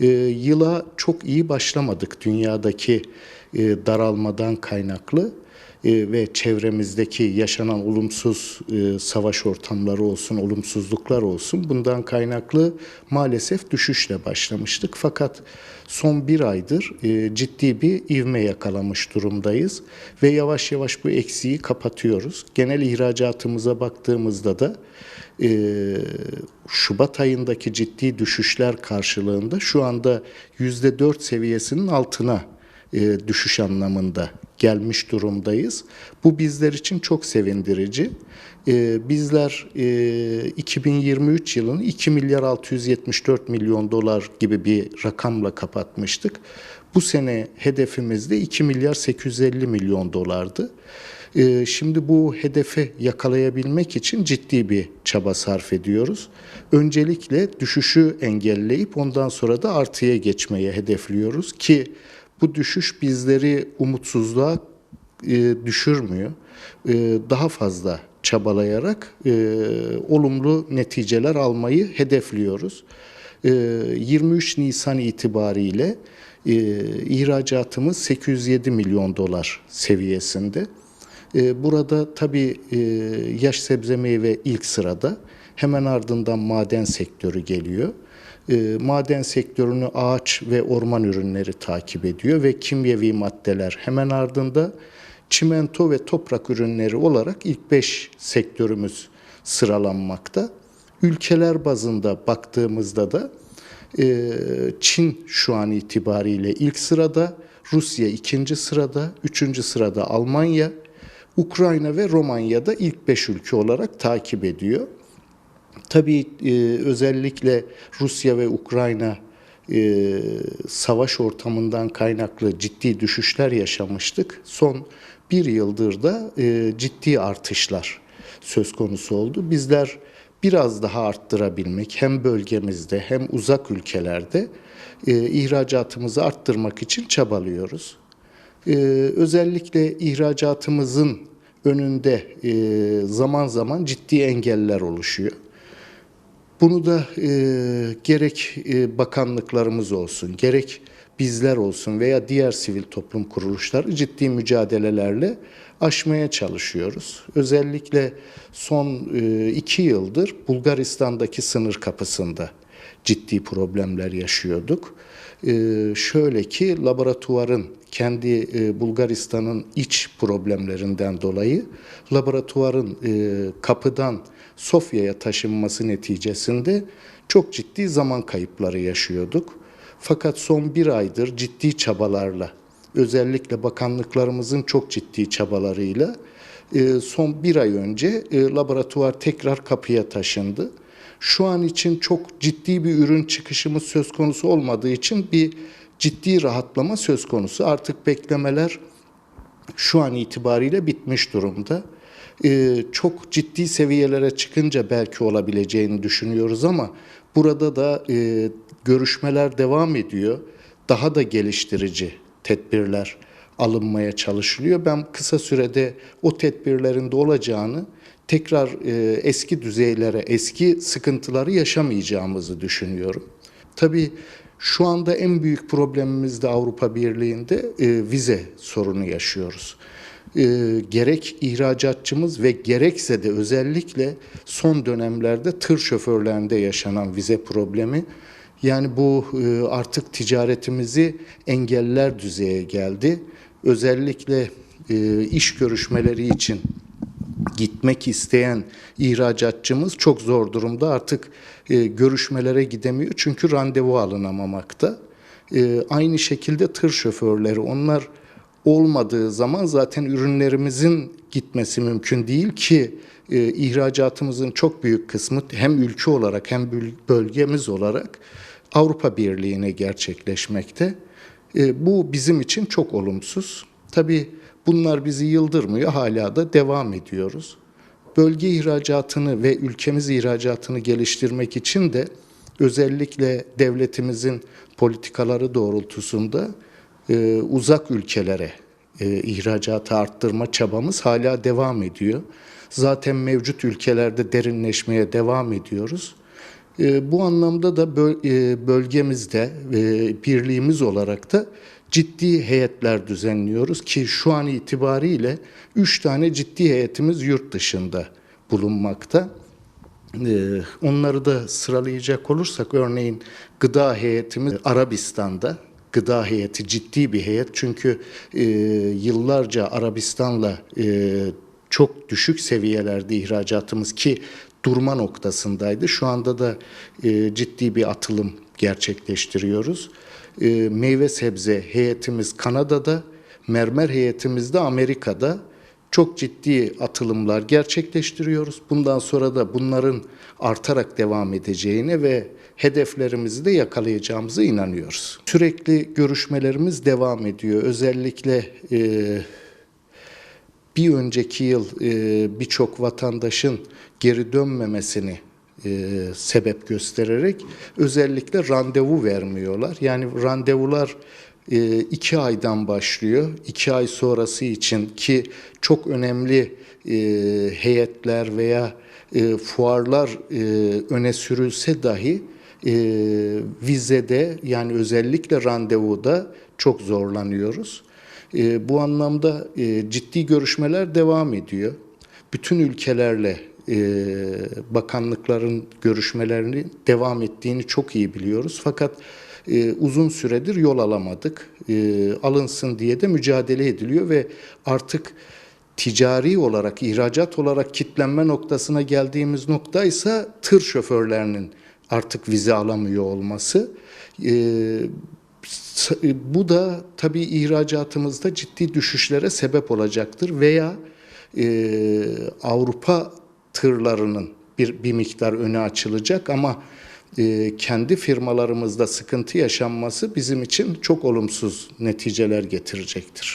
E, yıla çok iyi başlamadık dünyadaki e, daralmadan kaynaklı e, ve çevremizdeki yaşanan olumsuz e, savaş ortamları olsun, olumsuzluklar olsun bundan kaynaklı maalesef düşüşle başlamıştık. Fakat son bir aydır e, ciddi bir ivme yakalamış durumdayız ve yavaş yavaş bu eksiği kapatıyoruz. Genel ihracatımıza baktığımızda da Şubat ayındaki ciddi düşüşler karşılığında şu anda %4 seviyesinin altına e, düşüş anlamında gelmiş durumdayız. Bu bizler için çok sevindirici. E, bizler e, 2023 yılını 2 milyar 674 milyon dolar gibi bir rakamla kapatmıştık. Bu sene hedefimiz de 2 milyar 850 milyon dolardı. E, Şimdi bu hedefi yakalayabilmek için ciddi bir çaba sarf ediyoruz. Öncelikle düşüşü engelleyip ondan sonra da artıya geçmeye hedefliyoruz ki bu düşüş bizleri umutsuzluğa e, düşürmüyor. E, daha fazla çabalayarak e, olumlu neticeler almayı hedefliyoruz. E, 23 Nisan itibariyle ihracatımız 807 milyon dolar seviyesinde. E, Burada tabii e, yaş sebze meyve ilk sırada. Hemen ardından maden sektörü geliyor. E, Maden sektörünü ağaç ve orman ürünleri takip ediyor ve kimyevi maddeler hemen ardında çimento ve toprak ürünleri olarak ilk 5 sektörümüz sıralanmakta. Ülkeler bazında baktığımızda da e, Çin şu an itibariyle ilk sırada, Rusya ikinci sırada, üçüncü sırada Almanya, Ukrayna ve Romanya'da ilk 5 ülke olarak takip ediyor. Tabii e, özellikle Rusya ve Ukrayna e, savaş ortamından kaynaklı ciddi düşüşler yaşamıştık. Son bir yıldır da e, ciddi artışlar söz konusu oldu. Bizler biraz daha arttırabilmek hem bölgemizde hem uzak ülkelerde e, ihracatımızı arttırmak için çabalıyoruz. E, özellikle ihracatımızın önünde e, zaman zaman ciddi engeller oluşuyor. Bunu da e, gerek e, bakanlıklarımız olsun, gerek bizler olsun veya diğer sivil toplum kuruluşları ciddi mücadelelerle aşmaya çalışıyoruz. Özellikle son iki yıldır Bulgaristan'daki sınır kapısında ciddi problemler yaşıyorduk. E, şöyle ki laboratuvarın kendi e, Bulgaristan'ın iç problemlerinden dolayı laboratuvarın e, kapıdan Sofya'ya taşınması neticesinde çok ciddi zaman kayıpları yaşıyorduk. Fakat son bir aydır ciddi çabalarla, özellikle bakanlıklarımızın çok ciddi çabalarıyla e, son bir ay önce e, laboratuvar tekrar kapıya taşındı. Şu an için çok ciddi bir ürün çıkışımız söz konusu olmadığı için bir ciddi rahatlama söz konusu. Artık beklemeler şu an itibariyle bitmiş durumda. Ee, çok ciddi seviyelere çıkınca belki olabileceğini düşünüyoruz ama burada da e, görüşmeler devam ediyor. Daha da geliştirici tedbirler alınmaya çalışılıyor. Ben kısa sürede o tedbirlerin de olacağını tekrar e, eski düzeylere, eski sıkıntıları yaşamayacağımızı düşünüyorum. Tabii şu anda en büyük problemimiz de Avrupa Birliği'nde e, vize sorunu yaşıyoruz. E, gerek ihracatçımız ve gerekse de özellikle son dönemlerde tır şoförlerinde yaşanan vize problemi yani bu e, artık ticaretimizi engeller düzeye geldi. Özellikle e, iş görüşmeleri için gitmek isteyen ihracatçımız çok zor durumda. Artık e, görüşmelere gidemiyor çünkü randevu alınamamakta. Aynı şekilde tır şoförleri onlar olmadığı zaman zaten ürünlerimizin gitmesi mümkün değil ki e, ihracatımızın çok büyük kısmı hem ülke olarak hem bölgemiz olarak Avrupa Birliği'ne gerçekleşmekte. E, bu bizim için çok olumsuz. Tabii bunlar bizi yıldırmıyor, hala da devam ediyoruz. Bölge ihracatını ve ülkemiz ihracatını geliştirmek için de özellikle devletimizin politikaları doğrultusunda e, uzak ülkelere e, ihracatı arttırma çabamız hala devam ediyor. Zaten mevcut ülkelerde derinleşmeye devam ediyoruz. E, Bu anlamda da e, bölgemizde e, birliğimiz olarak da ciddi heyetler düzenliyoruz ki şu an itibariyle 3 tane ciddi heyetimiz yurt dışında bulunmakta. Ee, Onları da sıralayacak olursak örneğin gıda heyetimiz Arabistan'da. Gıda heyeti ciddi bir heyet çünkü e, yıllarca Arabistan'la çok düşük seviyelerde ihracatımız ki durma noktasındaydı. Şu anda da e, ciddi bir atılım gerçekleştiriyoruz. E, meyve sebze heyetimiz Kanada'da, mermer heyetimiz de Amerika'da çok ciddi atılımlar gerçekleştiriyoruz. Bundan sonra da bunların artarak devam edeceğine ve hedeflerimizi de yakalayacağımıza inanıyoruz. Sürekli görüşmelerimiz devam ediyor. Özellikle e, bir önceki yıl e, birçok vatandaşın geri dönmemesini e, sebep göstererek özellikle randevu vermiyorlar. Yani randevular e, iki aydan başlıyor. İki ay sonrası için ki çok önemli heyetler veya fuarlar öne sürülse dahi e, vizede yani özellikle randevuda çok zorlanıyoruz. E, bu anlamda e, ciddi görüşmeler devam ediyor. Bütün ülkelerle e, bakanlıkların görüşmelerini devam ettiğini çok iyi biliyoruz. Fakat e, uzun süredir yol alamadık. E, alınsın diye de mücadele ediliyor ve artık ticari olarak, ihracat olarak kitlenme noktasına geldiğimiz nokta ise tır şoförlerinin artık vize alamıyor olması. E, bu da tabii ihracatımızda ciddi düşüşlere sebep olacaktır veya e, Avrupa tırlarının bir, bir miktar öne açılacak ama e, kendi firmalarımızda sıkıntı yaşanması bizim için çok olumsuz neticeler getirecektir.